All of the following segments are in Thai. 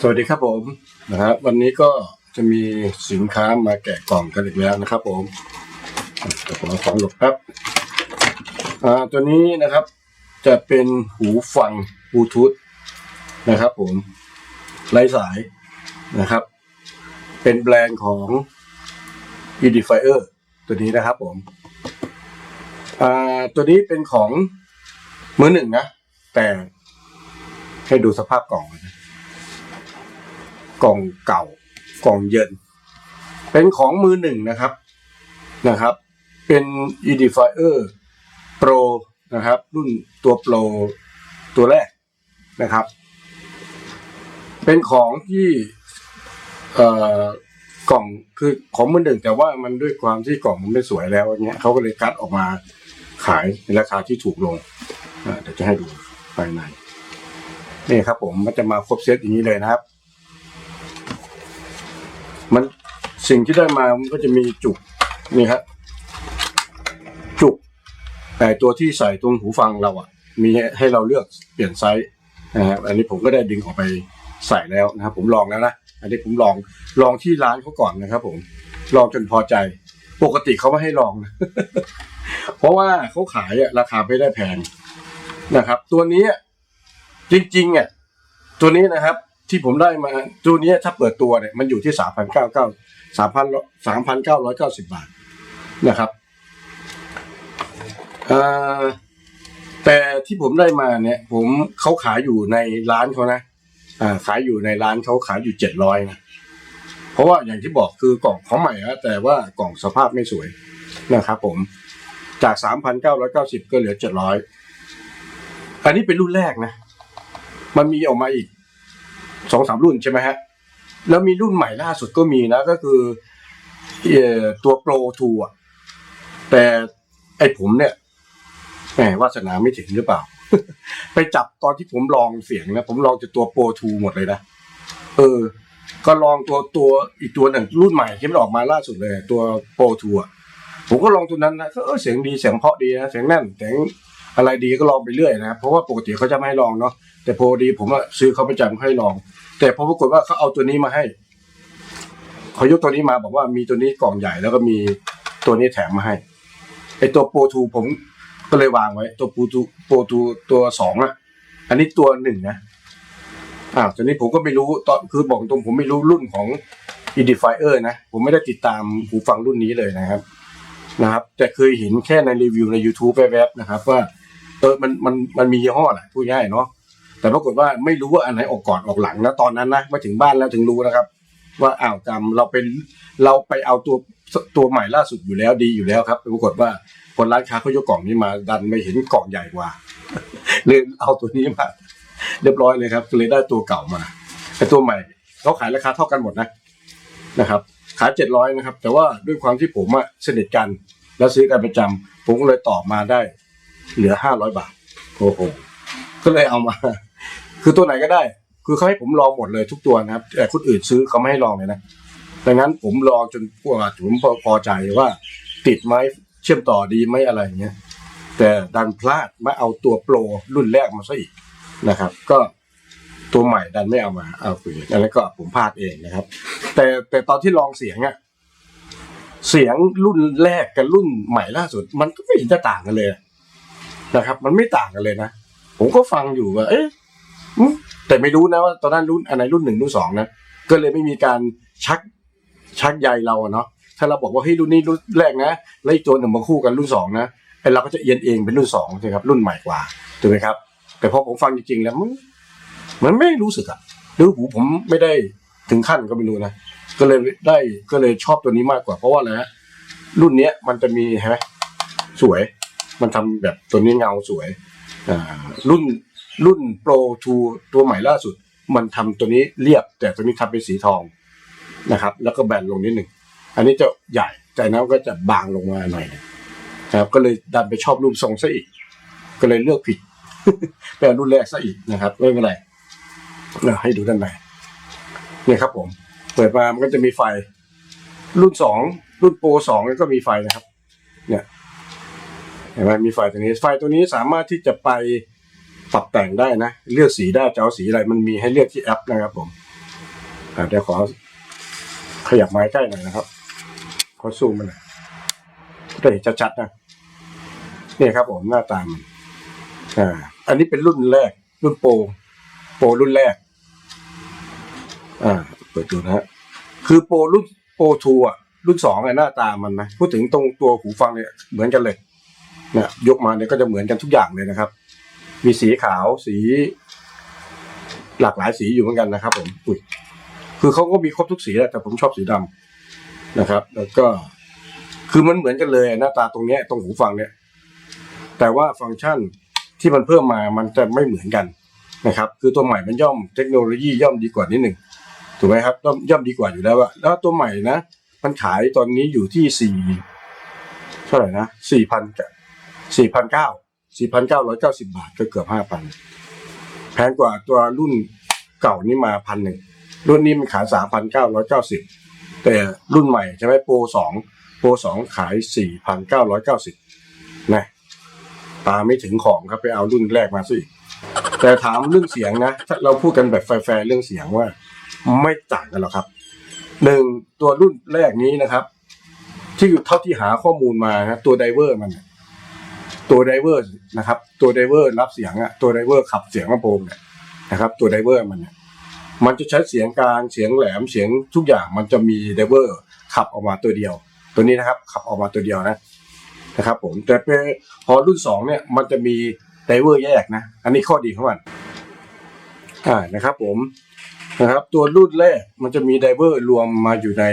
สวัสดีครับผมนะฮะวันนี้ก็จะมีสินค้ามาแกะกล่องกันอีกแล้วนะครับ ผมเดี๋ยวผมเอาของหลบแป๊บอ่าตัวนี้นะครับ จะเป็นหูฟังบลูทูธนะครับ ผมไร้สายนะครับ เป็นแบรนด์ของ Edifier ตัวนี้นะครับ ผมอ่าตัวนี้เป็นของมือหนึ่งนะ แต่ให้ดูสภาพกล่องก่อนนะ กล่องเก่ากล่องเย็น เป็นของมือหนึ่งนะครับนะครับ เป็น Edifier Pro นะครับ รุ่นตัว Pro ตัวแรกนะครับ เป็นของที่เอ่อกล่องคือของมือหนึ่งแต่ว่ามันด้วยความที่กล่องมันไม่สวยแล้วอย่างเงี้ยเขาก็เลยคัดออกมาขายในราคาที่ถูกลงเดี๋ยวจะให้ดูภายในนี่ครับผมมันจะมาครบเซตอย่างนี้เลยนะครับ มัน สิ่งที่ได้มามันก็จะมีจุกนี่ครับจุกแต่ตัวที่ใส่ตรงหูฟังเราอะมีให้เราเลือกเปลี่ยนไซส์นะครับอันนี้ผมก็ได้ดึงออกไปใส่แล้วนะครับ ผมลองแล้วนะอันนี้ผมลองลองที่ร้านเขาก่อนนะครับ ผมลองจนพอใจ ปกติเขาไม่ให้ลองนะเพราะว่าเขาขายอะราคาไม่ได้แพงนะครับ ตัวนี้จริงๆอะตัวนี้นะครับ ที่ผมได้มาตัวนี้ถ้าเปิดตัวเนี่ยมันอยู่ที่สามพันเก้าเก้า สามพันสามพันเก้าร้อยเก้าสิบบาทนะครับแต่ที่ผมได้มาเนี่ย ผมเขาขายอยู่ในร้านเขานะอ่าขายอยู่ในร้านเขาขายอยู่เจ็ดร้อยนะเพราะว่าอย่างที่บอกคือกล่องของใหม่นะแต่ว่ากล่องสภาพไม่สวยนะครับผมจากสามพันเก้าร้อยเก้าสิบก็เหลือเจ็ดร้อยอันนี้เป็นรุ่นแรกนะ มันมีออกมาอีกสองสามรุ่นใช่ไหมฮะ แล้วมีรุ่นใหม่ล่าสุดก็มีนะ ก็คือเอตัวโปรทูอะแต่ไอ้ผมเนี่ยแหมวาสนาไม่ถึงหรือเปล่า ไปจับตอนที่ผมลองเสียงนะ ผมลองจะตัวโปรทูหมดเลยนะ เออ ก็ลองตัวตัวอีกตัวหนึ่งรุ่นใหม่ที่มันออกมาล่าสุดเลย ตัวโปรทูอะผมก็ลองตัวนั้นนะก็เออเสียงดีเสียงเพาะดีนะเสียงแน่นเสียง อะไรดีก็ลองไปเรื่อยนะเพราะว่าปกติเขาจะไม่ให้ลองเนาะแต่พอดีผมอะซื้อเขาประจำให้ลอง แต่พอปรากฏว่าเขาเอาตัวนี้มาให้เขายกตัวนี้มาบอกว่ามีตัวนี้กล่องใหญ่แล้วก็มีตัวนี้แถมมาให้ไอตัวโปรทูผมก็เลยวางไว้ ตัวโปรทูโปรทูตัวสองอะอันนี้ตัวหนึ่งนะอ้าวตัวนี้ผมก็ไม่รู้ตอนคือบอกตรงผมไม่รู้รุ่นของ Edifier นะ ผมไม่ได้ติดตามหูฟังรุ่นนี้เลยนะครับนะครับ แต่เคยเห็นแค่ในรีวิวใน YouTube แวบๆนะครับว่า เออมันมันมันมียี่ห้อแหละพูดง่ายเนาะแต่ปรากฏว่าไม่รู้ว่าอันไหนออกก่อนออกหลังนะตอนนั้นนะมาถึงบ้านแล้วถึงรู้นะครับ ว่าอ้าวจำเราเป็นเราไปเอาตัวตัวใหม่ล่าสุดอยู่แล้วดีอยู่แล้วครับปรากฏว่าคนร้านค้าเขายกกล่องนี้มา ดันไม่เห็นกล่องใหญ่กว่าเลยเอาตัวนี้มาเรียบร้อยเลยครับเลยได้ตัวเก่ามาไอตัวใหม่เขาขายราคาเท่ากันหมดนะนะครับ ขายเจ็ดร้อยนะครับ แต่ว่าด้วยความที่ผมอะสนิทกัน แล้วซื้อกันประจำผมก็เลยต่อมาได้ เหลือห้าร้อยบาท โอ้โห ก็เลยเอามา คือตัวไหนก็ได้ คือเขาให้ผมลองหมดเลยทุกตัวนะครับ แต่คนอื่นซื้อเขาไม่ให้ลองเลยนะดังนั้นผมลองจนพวกผมพอพอใจว่าติดไหมเชื่อมต่อดีไหมอะไรอย่างเงี้ย แต่ดันพลาดมาเอาตัวโปรรุ่นแรกมาซะอีกนะครับ ก็ตัวใหม่ดันไม่เอามาเอาคุยอันนั้นก็ผมพลาดเองนะครับ แต่แต่ตอนที่ลองเสียงอะเสียงรุ่นแรกกับรุ่นใหม่ล่าสุด มันก็ไม่เห็นจะต่างกันเลย นะครับ มันไม่ต่างกันเลยนะ ผมก็ฟังอยู่ว่า เอ๊ะแต่ไม่รู้นะว่าตอนนั้นรุ่นอันไหนรุ่นหนึ่งรุ่นสองนะก็เลยไม่มีการชักชักใยเราเนาะถ้าเราบอกว่าเฮ้ยรุ่นนี้รุ่นแรกนะแล้วอีกตัวหนึ่งมาคู่กันรุ่นสองนะไอเราก็จะเอียนเองเป็นรุ่นสองใช่ครับรุ่นใหม่กว่าถูกไหมครับ แต่พอผมฟังจริงๆแล้วมันมันไม่รู้สึกอะหรือหูผมไม่ได้ถึงขั้นก็ไม่รู้นะก็เลยได้ก็เลยชอบตัวนี้มากกว่า เพราะว่าอะไรฮะรุ่นเนี้ยมันจะมีใช่ไหมสวย มันทำแบบตัวนี้เงาสวยอ่ารุ่นรุ่นโปรทูตัวใหม่ล่าสุด มันทำตัวนี้เรียบ แต่ตัวนี้ทำเป็นสีทองนะครับ แล้วก็แบนลงนิดหนึ่งอันนี้จะใหญ่แต่นั้นก็จะบางลงมาหน่อยนะครับ ก็เลยดันไปชอบรูปทรงซะอีก ก็เลยเลือกผิดไปเอารุ่นแรกซะอีกนะครับไม่เป็นไรให้ดูด้านในเนี่ยครับผมเปิดมามันก็จะมีไฟ รุ่นสองรุ่นโปรสองก็มีไฟนะครับ เนี่ย เห็นไหมมีไฟตัวนี้ ไฟตัวนี้สามารถที่จะไปปรับแต่งได้นะ เลือกสีได้จะเอาสีอะไรมันมีให้เลือกที่แอปนะครับผมเดี๋ยวขอขยับไม้ใกล้หน่อยนะครับ ขอซูมมันหน่อยได้เห็นชัดๆนะนี่ครับผมหน้าตามันอ่า อันนี้เป็นรุ่นแรก รุ่นโปรโปรรุ่นแรก อ่า เปิดดูนะฮะคือโปรรุ่นโปรทูอะรุ่นสองเนี่ยหน้าตามันนะ พูดถึงตรงตัวหูฟังเนี่ยเหมือนกันเลย นี่ยกมาเนี่ยก็จะเหมือนกันทุกอย่างเลยนะครับ มีสีขาวสี หลากหลายสีอยู่เหมือนกันนะครับ ผมอุ้ยคือเขาก็มีครบทุกสีแหละแต่ผมชอบสีดำนะครับ แล้วก็คือมันเหมือนกันเลยหน้าตาตรงเนี้ยตรงหูฟังเนี่ย แต่ว่าฟังก์ชันที่มันเพิ่มมามันจะไม่เหมือนกันนะครับ คือตัวใหม่มันย่อมเทคโนโลยีย่อมดีกว่านิดหนึ่งถูกไหมครับย่อมย่อมดีกว่าอยู่แล้วอะแล้วตัวใหม่นะ มันขายตอนนี้อยู่ที่สี่เท่าไหร่นะสี่พัน สี่พันเก้าสี่พันเก้าร้อยเก้าสิบาทก็เกือบห้าพันแพงกว่าตัวรุ่นเก่านี่มาพันหนึ่งรุ่นนี้มันขายสามพันเก้าร้อยเก้าสิบแต่รุ่นใหม่ใช่ไหมโปรสองโปรสองขายสี่พันเก้าร้อยเก้าสิบนะตาไม่ถึงของครับไปเอารุ่นแรกมาสิแต่ถามเรื่องเสียงนะถ้าเราพูดกันแบบแฟร์เรื่องเสียงว่า ไม่ต่างกันหรอกครับหนึ่งตัวรุ่นแรกนี้นะครับ ที่เท่าที่หาข้อมูลมานะตัวไดเวอร์มันเนี่ย ตัวไดเวอร์นะครับตัวไดเวอร์รับเสียงอะตัวไดเวอร์ขับเสียงลำโพงเนี่ยนะครับ ตัวไดเวอร์มันเนี่ยมันจะใช้เสียงกลางเสียงแหลมเสียงทุกอย่างมันจะมีไดเวอร์ขับออกมาตัวเดียว ตัวนี้นะครับ ขับออกมาตัวเดียวนะนะครับผมแต่พอรุ่นสองเนี่ยมันจะมีไดเวอร์แยกนะ อันนี้ข้อดีของมันอ่านะครับ ผมนะครับ ตัวรุ่นแรกมันจะมีไดเวอร์รวมมาอยู่ใน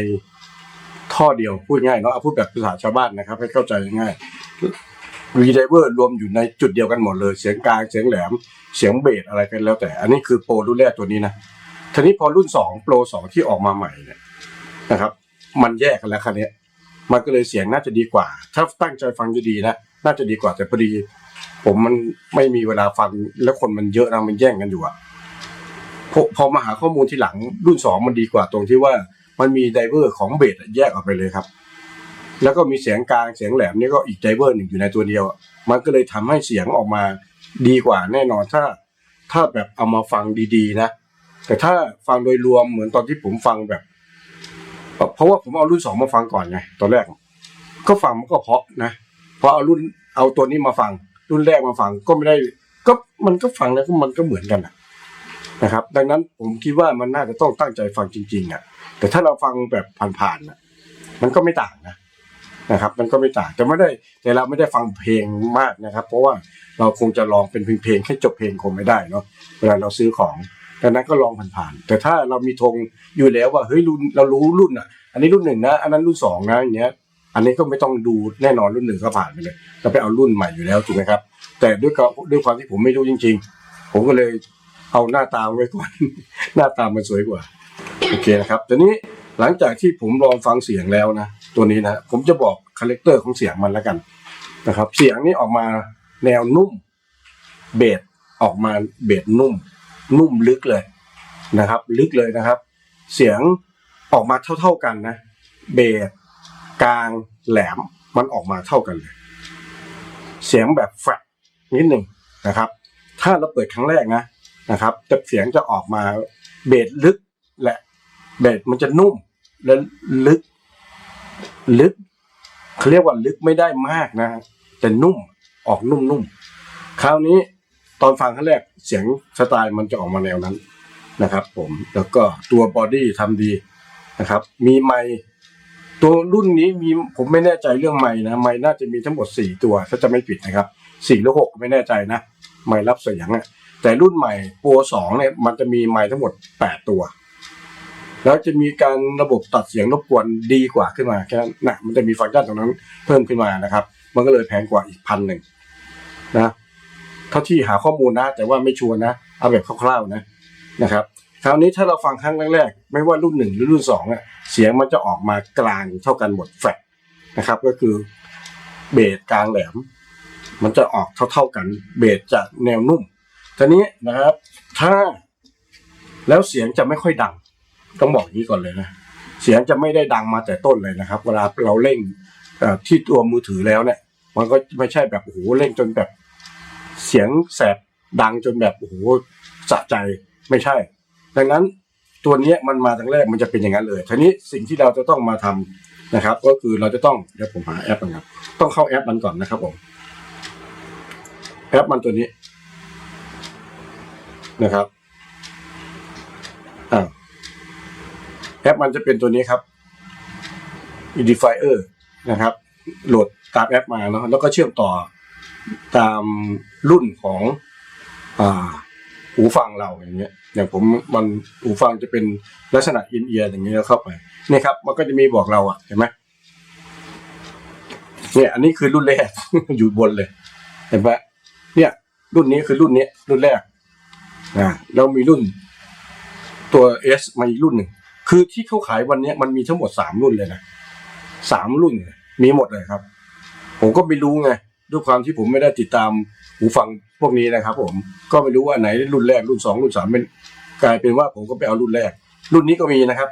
ท่อเดียวพูดง่ายเนาะเอาพูดแบบภาษาชาวบ้านนะครับ ให้เข้าใจง่าย วีไดเวอร์รวมอยู่ในจุดเดียวกันหมดเลย เสียงกลางเสียงแหลม เสียงเบสอะไรกันแล้วแต่ อันนี้คือโปรรุ่นแรกตัวนี้นะทีนี้พอรุ่นสองโปรสองที่ออกมาใหม่เนี่ยนะครับ มันแยกกันแล้วคันนี้มันก็เลยเสียงน่าจะดีกว่า ถ้าตั้งใจฟังจะดีนะ น่าจะดีกว่าแต่พอดี ผมมันไม่มีเวลาฟังแล้วคนมันเยอะนะมันแย่งกันอยู่อะพอพอมาหาข้อมูลทีหลังรุ่นสองมันดีกว่าตรงที่ว่ามันมีไดเวอร์ของเบสแยกออกไปเลยครับ แล้วก็มีเสียงกลางเสียงแหลมนี่ก็อีกไดเวอร์หนึ่งอยู่ในตัวเดียว มันก็เลยทำให้เสียงออกมาดีกว่าแน่นอนถ้าถ้าแบบเอามาฟังดีๆนะ แต่ถ้าฟังโดยรวมเหมือนตอนที่ผมฟังแบบ เพราะว่าผมเอารุ่นสองมาฟังก่อนไงตอนแรก ก็ฟังมันก็เพาะนะพอเอารุ่นเอาตัวนี้มาฟัง รุ่นแรกมาฟังก็ไม่ได้ ก็มันก็ฟังแล้วก็มันก็เหมือนกันนะนะครับ ดังนั้นผมคิดว่ามันน่าจะต้องตั้งใจฟังจริงๆอะแต่ถ้าเราฟังแบบผ่านๆนะมันก็ไม่ต่างนะ นะครับ มันก็ไม่ต่างแต่ไม่ได้แต่เราไม่ได้ฟังเพลงมากนะครับ เพราะว่าเราคงจะลองเป็นเพลงๆแค่จบเพลงคงไม่ได้เนาะเวลาเราซื้อของดังนั้นก็ลองผ่านๆแต่ถ้าเรามีธงอยู่แล้วว่าเฮ้ยรุ่นเรารู้รุ่นอะ อันนี้รุ่นหนึ่งนะ อันนั้นรุ่นสองนะอย่างเงี้ย อันนี้ก็ไม่ต้องดูแน่นอนรุ่นหนึ่งก็ผ่านไปเลยเราไปเอารุ่นใหม่อยู่แล้วถูกไหมครับ แต่ด้วยก็ด้วยความที่ผมไม่รู้จริง ๆ ผมก็เลยเอาหน้าตาไว้ก่อน หน้าตามันสวยกว่า โอเคนะครับทีนี้หลังจากที่ผมลองฟังเสียงแล้วนะ ตัวนี้นะผมจะบอกคาแรคเตอร์ของเสียงมันแล้วกันนะครับ เสียงนี้ออกมาแนวนุ่มเบสออกมาเบสนุ่ม นุ่มลึกเลยนะครับ ลึกเลยนะครับ เสียงออกมาเท่า ๆกันนะเบสกลางแหลมมันออกมาเท่ากันเลย เสียงแบบแฟลนิดหนึ่งนะครับ ถ้าเราเปิดครั้งแรกนะนะครับแต่เสียงจะออกมาเบสลึกและเบสมันจะนุ่มและลึก ลึกเขาเรียกว่าลึกไม่ได้มากนะแต่นุ่มออกนุ่มๆคราวนี้ตอนฟังครั้งแรกเสียงสไตล์มันจะออกมาแนวนั้นนะครับผมแล้วก็ตัวบอดี้ทำดีนะครับ มีไมค์ตัวรุ่นนี้มีผมไม่แน่ใจเรื่องไมค์นะไมค์น่าจะมีทั้งหมดสี่ตัวถ้าจะไม่ผิดนะครับสี่หรือหกไม่แน่ใจนะไมค์รับเสียงอะแต่รุ่นใหม่โปรสองเนี่ยมันจะมีไมค์ทั้งหมดแปดตัว แล้วจะมีการระบบตัดเสียงรบกวนดีกว่าขึ้นมาแค่นั้นนะมันจะมีฟังก์ชันตรงนั้นเพิ่มขึ้นมานะครับ มันก็เลยแพงกว่าอีกพันหนึ่งนะเท่าที่หาข้อมูลนะ แต่ว่าไม่ชัวร์นะ เอาแบบคร่าวๆนะนะครับ คราวนี้ถ้าเราฟังครั้งแรกๆไม่ว่ารุ่นหนึ่งหรือรุ่นสองอะเสียงมันจะออกมากลางเท่ากันหมดแฟลตนะครับ ก็คือเบสกลางแหลม มันจะออกเท่าๆกันเบสจะแนวนุ่มทีนี้นะครับ ถ้าแล้วเสียงจะไม่ค่อยดัง ต้องบอกอย่างนี้ก่อนเลยนะ เสียงจะไม่ได้ดังมาแต่ต้นเลยนะครับ เวลาเราเร่งที่ตัวมือถือแล้วเนี่ย มันก็ไม่ใช่แบบโอ้โหเร่งจนแบบ เสียงแสบดังจนแบบโอ้โหสะใจไม่ใช่ ดังนั้นตัวนี้มันมาตั้งแรกมันจะเป็นอย่างนั้นเลยทีนี้สิ่งที่เราจะต้องมาทำนะครับ ก็คือเราจะต้องเดี๋ยวผมหาแอปมันครับต้องเข้าแอปมันก่อนนะครับผมแอปมันตัวนี้นะครับอ่า แอปมันจะเป็นตัวนี้ครับ Edifier นะครับ โหลดตามแอปมาเนาะแล้วก็เชื่อมต่อตามรุ่นของอ่าหูฟังเราอย่างเงี้ย อย่างผมมันหูฟังจะเป็นลักษณะอินเอียร์อย่างเงี้ยเข้าไปนี่ครับ มันก็จะมีบอกเราอะเห็นไหมเนี่ย อันนี้คือรุ่นแรก อยู่บนเลย เห็นปะเนี่ย รุ่นนี้คือรุ่นนี้รุ่นแรกอ่าแล้วมีรุ่นตัว S มาอีกรุ่นหนึ่ง คือที่เขาขายวันนี้มันมีทั้งหมดสามรุ่นเลยนะสามรุ่นมีหมดเลยครับ ผมก็ไม่รู้ไงด้วยความที่ผมไม่ได้ติดตามหูฟังพวกนี้นะครับ ผมก็ไม่รู้ว่าไหนรุ่นแรกรุ่นสองรุ่นสามเป็นกลายเป็นว่าผมก็ไปเอารุ่นแรก รุ่นนี้ก็มีนะครับ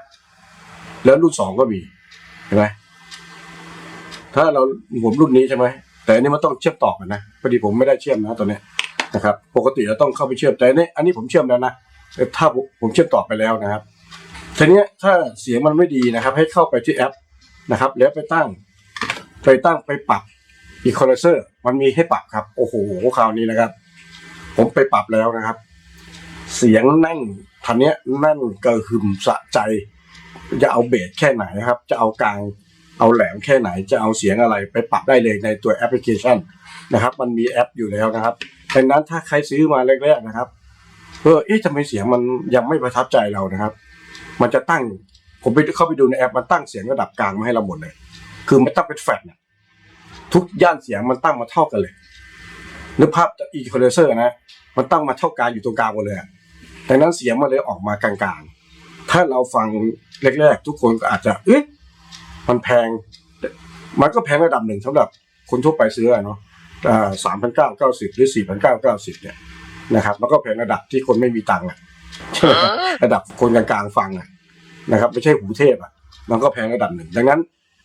แล้วรุ่นสองก็มีเห็นไหมถ้าเราผมรุ่นนี้ใช่ไหมแต่อันนี้มันต้องเชื่อมต่อกันนะพอดีผมไม่ได้เชื่อมนะตอนนี้นะครับ ปกติเราต้องเข้าไปเชื่อมแต่อันนี้อันนี้ผมเชื่อมแล้วนะถ้าผมเชื่อมต่อไปแล้วนะครับ ทีนี้ถ้าเสียงมันไม่ดีนะครับ ให้เข้าไปที่แอปนะครับ แล้วไปตั้ง ไปตั้งไปปรับอีคอ l เซอร์มันมีให้ปรับครับ โอ้โหคราวนี้นะครับ ผมไปปรับแล้วนะครับ เสียงแน่นทันเนี้ยแน่นกระหึ่มสะใจ จะเอาเบสแค่ไหนนะครับ จะเอากลางเอาแหลมแค่ไหนจะเอาเสียงอะไรไปปรับได้เลยในตัวแอปพลิเคชันนะครับ มันมีแอปอยู่แล้วนะครับดังนั้นถ้าใครซื้อมาแรกๆนะครับเออเอ๊ะทำไมเสียงมันยังไม่ประทับใจเรานะครับ มันจะตั้ง ผมไปเข้าไปดูในแอปมันตั้งเสียงระดับกลางมาให้เราหมดเลย คือมันตั้งเป็นแฟลตเนี่ยทุกย่านเสียงมันตั้งมาเท่ากันเลยนึกภาพอีคอเลเซอร์นะ มันตั้งมาเท่ากลางอยู่ตรงกลางหมดเลยอะดังนั้นเสียงมันเลยออกมากลางๆ ถ้าเราฟังแรกๆ ทุกคนก็อาจจะเอ๊ะมันแพง มันก็แพงระดับหนึ่งสำหรับคนทั่วไปซื้ออะเนาะสามพันเก้าเก้าสิบหรือสี่พันเก้าเก้าสิบเนี่ยนะครับ มันก็แพงระดับที่คนไม่มีตังค์อะระดับคนกลางๆฟังอะ นะครับ ไม่ใช่หูเทพอะมันก็แพงระดับหนึ่ง ดังนั้น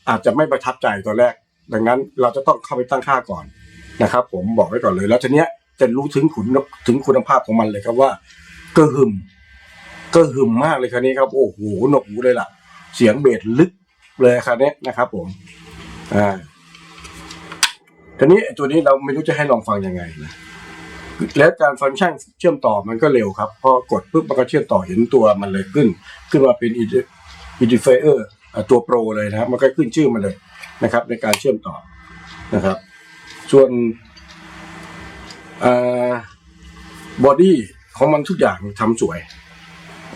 อาจจะไม่ประทับใจตัวแรก ดังนั้นเราจะต้องเข้าไปตั้งค่าก่อนนะครับ ผมบอกไว้ก่อนเลย แล้วทีเนี้ยจะรู้ถึงคุณถึงคุณภาพของมันเลยครับว่าก็หึมก็หึมมากเลยคันนี้ครับ โอ้โหหนกหูเลยล่ะ เสียงเบสลึกเลยคันนี้นะครับผมอ่าทีนี้ตัวนี้เราไม่รู้จะให้ลองฟังยังไงนะ แล้วการฟังก์ชันเชื่อมต่อมันก็เร็วครับพอกดปุ๊บมันก็เชื่อมต่อเห็นตัวมันเลยขึ้น ขึ้นมาเป็น Edifier อะตัวโปรเลยนะครับ มันก็ขึ้นชื่อมันเลยนะครับ ในการเชื่อมต่อนะครับ ส่วนบอดี้ของมันทุกอย่างทำสวย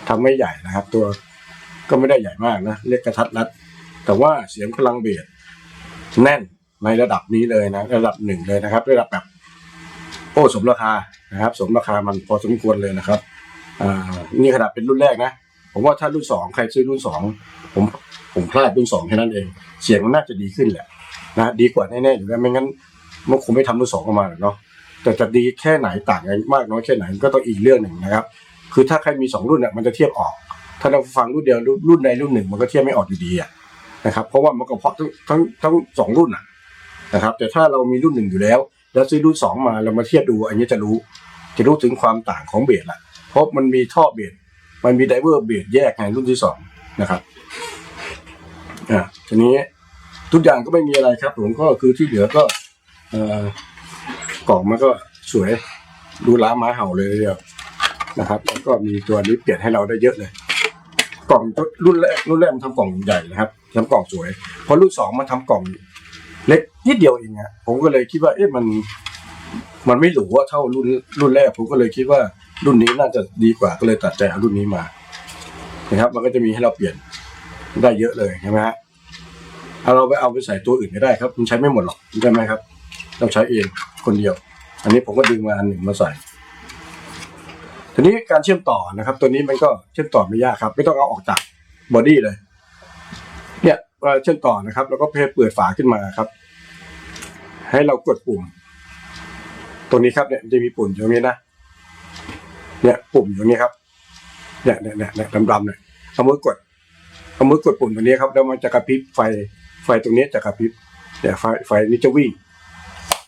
ทำไม่ใหญ่นะครับ ตัวก็ไม่ได้ใหญ่มากนะเล็กกระทัดรัด แต่ว่าเสียงพลังเบสแน่นในระดับนี้เลยนะ ระดับหนึ่งเลยนะครับ ระดับแบบ โอ้สมราคานะครับ สมราคามันพอสมควรเลยนะครับอ่านี่ขนาดเป็นรุ่นแรกนะ ผมว่าถ้ารุ่นสองใครซื้อรุ่นสองผมผมพลาดรุ่นสองแค่นั้นเอง เสียงมันน่าจะดีขึ้นแหละนะดีกว่าแน่ๆอยู่แล้วไม่งั้นมันคงไม่ทำรุ่นสองออกมาหรอกเนาะแต่จะดีแค่ไหนต่างกันมากน้อยแค่ไหนก็ต้องอีกเรื่องหนึ่งนะครับ คือถ้าใครมีสองรุ่นเนี่ยมันจะเทียบออก ถ้าเราฟังรุ่นเดียวรุ่นใดรุ่นหนึ่ง มันก็เทียบไม่ออกอยู่ดีอะนะครับ เพราะว่ามันก็เพาะทั้งทั้งทั้งสองรุ่นอะนะครับ แต่ถ้าเรามีรุ่นหนึ่งอยู่แล้ว แล้วซื้อรุ่นสองมาเรามาเทียบดูอันนี้จะรู้ จะรู้ถึงความต่างของเบสละเพราะมันมีท่อเบสมันมีไดเวอร์เบสแยกในรุ่นที่สองนะครับอ่าทีนี้ทุกอย่างก็ไม่มีอะไรครับ ผมก็คือที่เหลือก็เอ่อกล่องมันก็สวยดูล้าม้าเห่าเลยเดียวนะครับแล้วก็มีตัวนี้เปลี่ยนให้เราได้เยอะเลย กล่องรุ่นแรกรุ่นแรกมันทำกล่องใหญ่นะครับทำกล่องสวยพอรุ่นสองมันทำกล่องเล็ก นิดเดียวเองอะผมก็เลยคิดว่า เอ๊ะมัน มันไม่หรูว่าเท่ารุ่นรุ่นแรก ผมก็เลยคิดว่ารุ่นนี้น่าจะดีกว่าก็เลยตัดใจเอารุ่นนี้มานะครับ มันก็จะมีให้เราเปลี่ยนได้เยอะเลยใช่ไหมฮะเอาเราไปเอาไปใส่ตัวอื่นก็ได้ครับ มันใช้ไม่หมดหรอกใช่ไหมครับ เราใช้เองคนเดียว อันนี้ผมก็ดึงมาอันหนึ่งมาใส่ทีนี้การเชื่อมต่อนะครับ ตัวนี้มันก็เชื่อมต่อไม่ยากครับ ไม่ต้องเอาออกจากบอดี้เลย เนี่ยเชื่อมต่อนะครับ แล้วก็เพเปิดฝาขึ้นมาครับ ให้เรากดปุ่ม ตรงนี้ครับเนี่ยจะมีปุ่มอยู่ตรงนี้นะ เนี่ยปุ่มอยู่ตรงนี้ครับเนี่ยเนี่ยเนี่ยเนี่ยดำๆเนี่ยเอามือกดเอามือกดปุ่มตรงนี้ครับแล้วมันจะกระพริบไฟไฟตรงนี้จะกระพริบเนี่ยไฟไฟนี้จะวิ่ง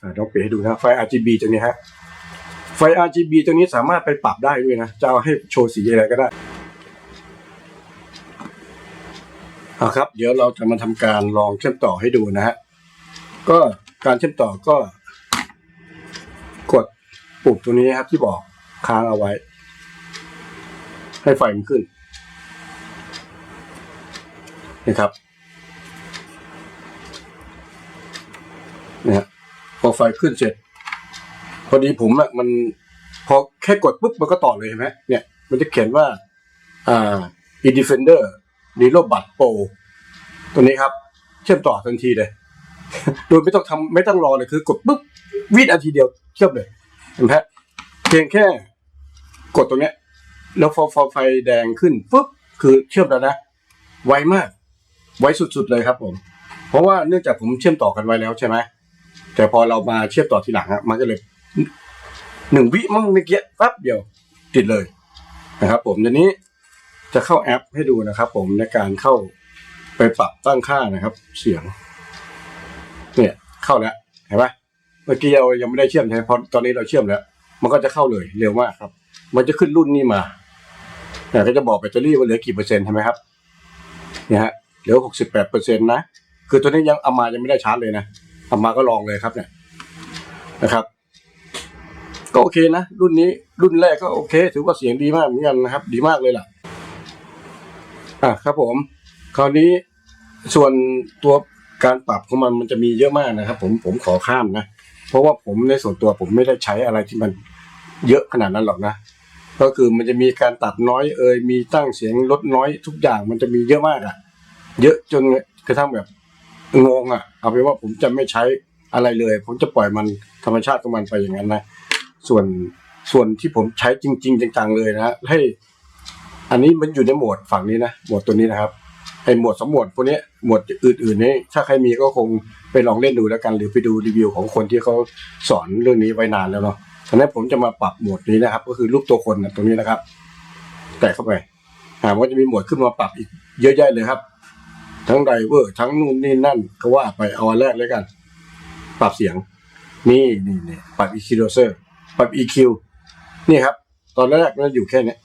อ่าลองเปิดให้ดูนะไฟ RGB ตรงนี้ฮะไฟ RGB ตรงนี้สามารถไปปรับได้ด้วยนะ จะเอาให้โชว์สีอะไรก็ได้เอาครับ เดี๋ยวเราจะมาทำการลองเชื่อมต่อให้ดูนะฮะ ก็ การเชื่อมต่อก็ กดปุ่มตัวนี้ครับที่บอกค้างเอาไว้ ให้ไฟมันขึ้นนี่ครับเนี่ยพอไฟขึ้นเสร็จ พอดีผมอะมัน พอแค่กดปุ๊บมันก็ต่อเลยเห็นไหมเนี่ย มันจะเขียนว่าอ่า e-defender ดีโรบัตโปรตัวนี้ครับ เชื่อมต่อทันทีเลย โดยไม่ต้องทำไม่ต้องรอเลยคือกดปุ๊บวินาทีเดียวเชื่อมเลยเห็นไหมเพียงแค่กดตรงเนี้ย แล้วพอพอไฟแดงขึ้นปุ๊บคือเชื่อมแล้วนะไวมาก ไวสุดๆเลยครับผม เพราะว่าเนื่องจากผมเชื่อมต่อกันไว้แล้วใช่ไหมแต่พอเรามาเชื่อมต่อทีหลังอะมันก็เลยหนึ่งวิมั่งเมื่อกี้แป๊บเดียวติดเลยนะครับ ผมทีนี้จะเข้าแอปให้ดูนะครับ ผมในการเข้าไปปรับตั้งค่านะครับ เสียง เนี่ยเข้าแล้วเห็นปะเมื่อกี้เรายังไม่ได้เชื่อมใช่ไหมพอตอนนี้เราเชื่อมแล้ว มันก็จะเข้าเลยเร็วมากครับ มันจะขึ้นรุ่นนี้มาเนี่ยก็จะบอกแบตเตอรี่ว่าเหลือกี่เปอร์เซ็นต์ใช่ไหมครับเนี่ยฮะเหลือหกสิบแปดเปอร์เซ็นต์นะคือตัวนี้ยังเอามายังไม่ได้ชาร์จเลยนะเอามาก็ลองเลยครับเนี่ยนะครับก็โอเคนะรุ่นนี้รุ่นแรกก็โอเค ถือว่าเสียงดีมากเหมือนกันนะครับ ดีมากเลยล่ะอะครับผม คราวนี้ส่วนตัว การปรับของมันมันจะมีเยอะมากนะครับ ผมผมขอข้ามนะเพราะว่าผมในส่วนตัวผมไม่ได้ใช้อะไรที่มันเยอะขนาดนั้นหรอกนะ ก็คือมันจะมีการตัดน้อยเอ่ยมีตั้งเสียงลดน้อยทุกอย่างมันจะมีเยอะมากอะเยอะจนกระทั่งแบบงงอะเอาเป็นว่าผมจะไม่ใช้อะไรเลย ผมจะปล่อยมันธรรมชาติของมันไปอย่างนั้นนะส่วนส่วนที่ผมใช้จริง ๆจังๆเลยนะให้อันนี้มันอยู่ในโหมดฝั่งนี้นะโหมดตัวนี้นะครับ ไอโหมวดสองโหมดพวกนี้หมวดอื่นๆนี้ถ้าใครมีก็คงไปลองเล่นดูแล้วกัน หรือไปดูรีวิวของคนที่เขาสอนเรื่องนี้ไว้นานแล้วเนาะฉะนั้นผมจะมาปรับหมวดนี้นะครับ ก็คือรูปตัวคนนะตรงนี้นะครับ แตะเข้าไปอ่ามันก็จะมีหมวดขึ้นมาปรับอีกเยอะแยะเลยครับ ทั้งไดเวอร์ ทั้งนู่นนี่นั่นก็ว่าไปเอาอันแรกเลยกัน ปรับเสียง นี่นี่นี่ปรับ EQ doser ปรับ EQ นี่ครับ ตอนแรกมันอยู่แค่เนี้ย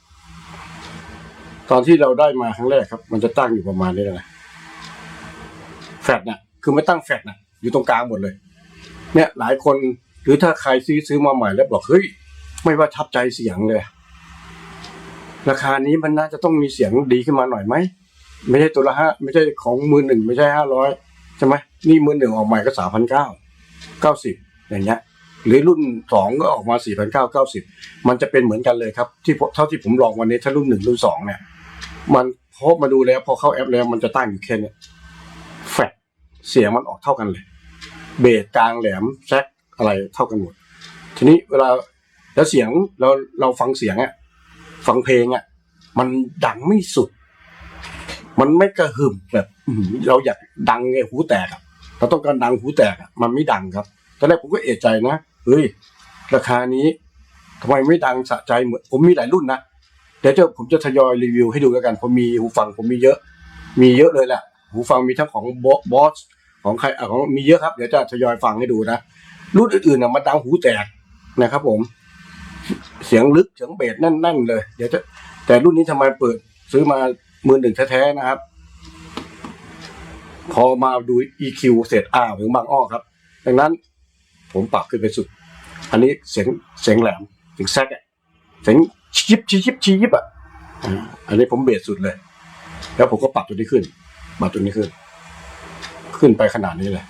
ตอนที่เราได้มาครั้งแรกครับ มันจะตั้งอยู่ประมาณนี้นะแฟลตน่ะ คือไม่ตั้งแฟลตน่ะ อยู่ตรงกลางหมดเลย เนี่ยหลายคนหรือถ้าใครซื้อซื้อมาใหม่แล้วบอกเฮ้ยไม่ว่าทับใจเสียงเลย ราคานี้มันน่าจะต้องมีเสียงดีขึ้นมาหน่อยไหมไม่ใช่ตัวละห้าไม่ใช่ของมือหนึ่งไม่ใช่ห้าร้อยใช่ไหมนี่มือหนึ่งออกใหม่ก็สามพันเก้าเก้าสิบอย่างเงี้ยหรือรุ่นสองก็ออกมาสี่พันเก้าเก้าสิบมันจะเป็นเหมือนกันเลยครับที่เท่าที่ผมลองวันนี้ถ้ารุ่นหนึ่งรุ่นสองเนี่ย มันพบมาดูแล้วพอเข้าแอปแล้วมันจะตั้งอยู่แค่นี้แฟลเสียงมันออกเท่ากันเลย เบสกลางแหลมแซกอะไรเท่ากันหมด ทีนี้เวลาแล้วเสียงเราเราฟังเสียงอะฟังเพลงอะมันดังไม่สุด มันไม่กระหึ่มแบบเราอยากดังไงหูแตกอะเราต้องการดังหูแตกอะมันไม่ดังครับตอนแรกผมก็เอะใจนะเฮ้ยราคานี้ทำไมไม่ดังสะใจเหมือนผมมีหลายรุ่นนะ เดี๋ยวจะผมจะทยอยรีวิวให้ดูแล้วกัน ผมมีหูฟังผมมีเยอะ มีเยอะเลยแหละหูฟังมีทั้งของบอสของใครของมีเยอะครับเดี๋ยวจะทยอยฟังให้ดูนะรุ่นอื่นๆน่ะมันดังหูแตกนะครับ ผม เสียงลึกเสียงเบสแน่น ๆ เลย เดี๋ยวจะ แต่รุ่นนี้ทำไมเปิด ซื้อมามือหนึ่งแท้ๆนะครับ พอมาดู EQ เสร็จอ่าถึงบางอ้อครับ ดังนั้น ผมปรับขึ้นไปสุด อันนี้เสียงเสียงแหลมเสียงแซกเสียง ชิบชิบชิบอะอันนี้ผมเบสสุดเลย แล้วผมก็ปรับตัวนี้ขึ้นปรับตัวนี้ขึ้น ขึ้นไปขนาดนี้เลย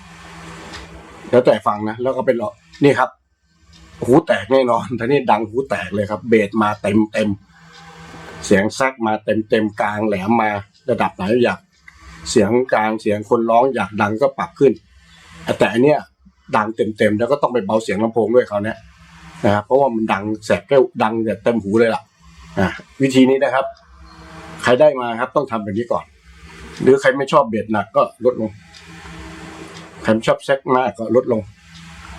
แล้วแต่ฟังนะ แล้วก็เป็นหรอนี่ครับ หูแตกแน่นอนท่านี้ดังหูแตกเลยครับ เบสมาเต็มเต็ม เสียงแซกมาเต็มเต็มกลางแหลมมาระดับไหนอยากเสียงกลางเสียงคนร้องอยากดังก็ปรับขึ้น แต่อันเนี้ยดังเต็มเต็มๆแล้วก็ต้องไปเบาเสียงลำโพงด้วยเขาวเนี้ย นะครับเพราะว่ามันดังแสบแก้วดังแบบเต็มหูเลยล่ะอ่าวิธีนี้นะครับ ใครได้มาครับต้องทำแบบนี้ก่อน หรือใครไม่ชอบเบสหนักก็ลดลงใครชอบแซกมากก็ลดลง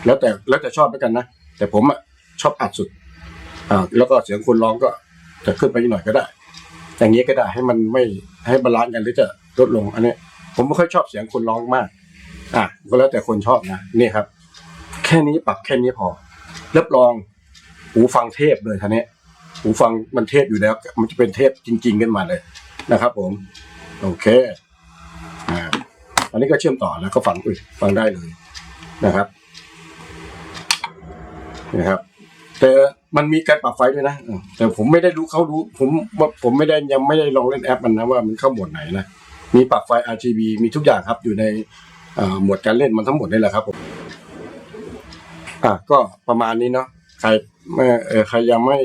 แล้วแต่แล้วแต่ชอบด้วยกันนะแต่ผมอะชอบอัดสุดอ่าแล้วก็เสียงคนร้องก็จะขึ้นไปหน่อยก็ได้ อย่างนี้ก็ได้ให้มันไม่ให้บาลานซ์กันหรือจะลดลง อันนี้ ผมไม่ค่อยชอบเสียงคนร้องมาก อะก็แล้วแต่คนชอบนะนี่ครับ แค่นี้ปรับแค่นี้พอ รับรองหูฟังเทพเลยท่านี้หูฟังมันเทพอยู่แล้ว มันจะเป็นเทพจริงๆขึ้นมาเลยนะครับ ผม โอเคอันนี้ก็เชื่อมต่อแล้วก็ฟังอุ้ยฟังได้เลยนะครับนะครับแต่มันมีการปรับไฟด้วยนะ แต่ผมไม่ได้รู้เขารู้ ผมว่าผมไม่ได้ยังไม่ได้ลองเล่นแอปมันนะว่ามันเข้าหมดไหนนะ มีปรับไฟ RGB มีทุกอย่างครับอยู่ในหมวดการเล่นมันทั้งหมดนี่แหละครับผม อะก็ประมาณนี้เนาะใครไม่เออใครยังไม่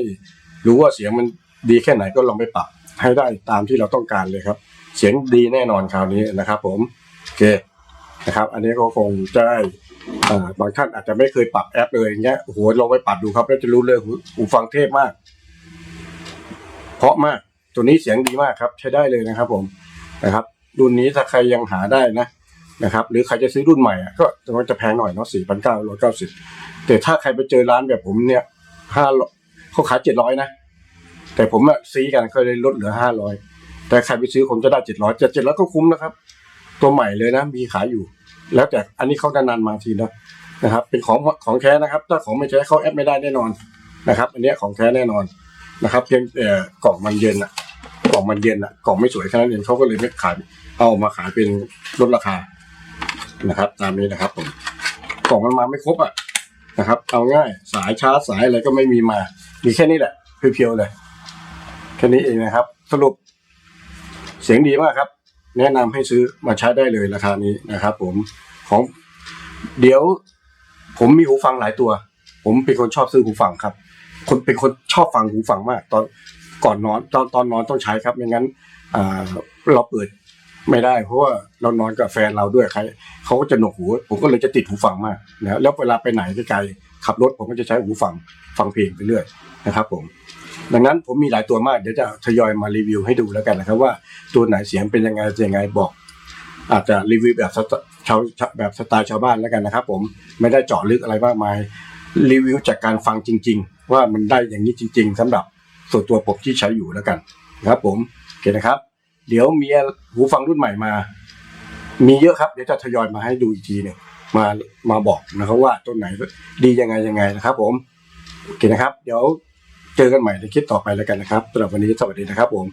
รู้ว่าเสียงมันดีแค่ไหนก็ลองไปปรับให้ได้ตามที่เราต้องการเลยครับ เสียงดีแน่นอนคราวนี้นะครับ ผมโอเคนะครับ อันนี้ก็คงจะได้อ่าบางท่านอาจจะไม่เคยปรับแอปเลยอย่างเงี้ยโอ้โหลองไปปรับดูครับแล้วจะรู้เลยหูหูฟังเทพมาก เพราะมากตัวนี้เสียงดีมากครับ ใช้ได้เลยนะครับ ผมนะครับ รุ่นนี้ถ้าใครยังหาได้นะ นะครับ หรือใครจะซื้อรุ่นใหม่อะก็มันจะแพงหน่อยเนาะสี่พันเก้าร้อยเก้าสิบแต่ถ้าใครไปเจอร้านแบบผมเนี่ยห้าเขาขายเจ็ดร้อยนะ แต่ผมอะซีกันเคยเลยลดเหลือห้าร้อยแต่ใครไปซื้อผมจะได้เจ็ดร้อยจ็ดเจ็ดร้อยก็คุ้มนะครับ ตัวใหม่เลยนะ มีขายอยู่ แล้วแต่อันนี้เขานานๆมาทีนะนะครับ เป็นของของแท้นะครับ ถ้าของไม่แท้เขาแอปไม่ได้แน่นอนนะครับ อันนี้ของแท้แน่นอนนะครับ เพียงแต่กล่องมันเย็นอะกล่องมันเย็นอะกล่องไม่สวยแค่นั้นเองเขาก็เลยไม่ขายเอามาขายเป็นลดราคา นะครับ ตามนี้นะครับผมกล่องมันมาไม่ครบอะนะครับ เอาง่ายสายชาร์จสายอะไรก็ไม่มีมา มีแค่นี้แหละเพียวๆเลยแค่นี้เองนะครับ สรุป เสียงดีมากครับ แนะนำให้ซื้อมาใช้ได้เลยราคานี้นะครับ ผมของเดี๋ยว ผมมีหูฟังหลายตัว ผมเป็นคนชอบซื้อหูฟังครับ คนเป็นคนชอบฟังหูฟังมาก ตอนก่อนนอนตอนตอนนอนต้องใช้ครับไม่งั้นเราเปิด ไม่ได้เพราะว่าเรานอนกับแฟนเราด้วยใครเขาก็จะหนวกหูผมก็เลยจะติดหูฟังมากนะแล้วเวลาไปไหนไกลๆขับรถผมก็จะใช้หูฟังฟังเพลงไปเรื่อยนะครับผมดังนั้นผมมีหลายตัวมากเดี๋ยวจะทยอยมารีวิวให้ดูแล้วกันนะครับว่าตัวไหนเสียงเป็นยังไงจะยังไงบอก อาจจะรีวิวแบบชาวแบบสไตล์ชาวบ้านแล้วกันนะครับ ผมไม่ได้เจาะลึกอะไรมากมายรีวิวจากการฟังจริง ๆ ว่ามันได้อย่างนี้จริง ๆสำหรับส่วนตัวผมที่ใช้อยู่แล้วกันนะครับ ผมโอเคนะครับ เดี๋ยวมีหูฟังรุ่นใหม่มา มีเยอะครับ เดี๋ยวจะทยอยมาให้ดูอีกทีหนึ่งมามาบอกนะครับว่าต้นไหนดียังไงยังไงนะครับ ผมโอเคนะครับ เดี๋ยวเจอกันใหม่ในคลิปต่อไปแล้วกันนะครับสำหรับวันนี้สวัสดีนะครับผม